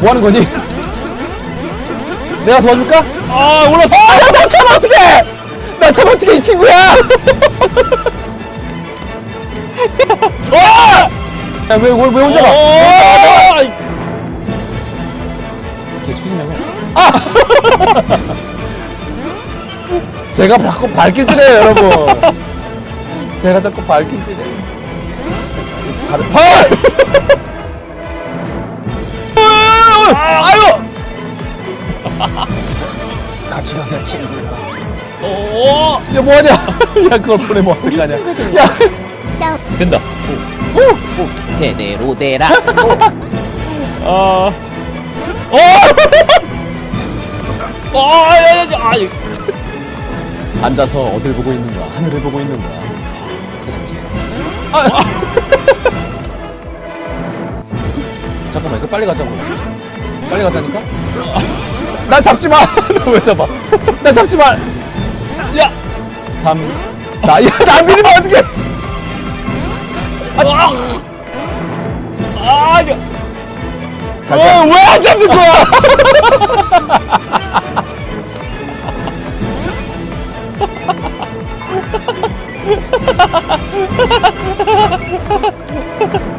뭐 하는 거니? 내가 도와줄까? 아, 올랐어! 아, 야, 나참 어떡해! 나참 어떡해, 이 친구야! 와! 야, 왜, 왜, 왜 혼자 가? 어! 이렇게 추진하면. 아! 제가 자꾸 발길질해요, 여러분. 제가 자꾸 발길질해요. 발, 발! 아유! 같이 가세요, 친구야. 어! 야, 뭐하냐? 야, 그걸 보내면 어떡하냐? 야! 된다. 제대로 되라. 아. 어! 아, 야, 야, 야, 아, 이- 앉아서 어딜 보고 있는 거야? 하늘을 보고 있는 거야. 아. 빨리 가자고. 빨리 가자니까? 나 잡지 마! 너 왜 잡아? 나 잡지 마! 야! 3, 4, 야, 나 밀리면 어떡해! 아! 아, 이거. 가자. 왜안 잡는 거야?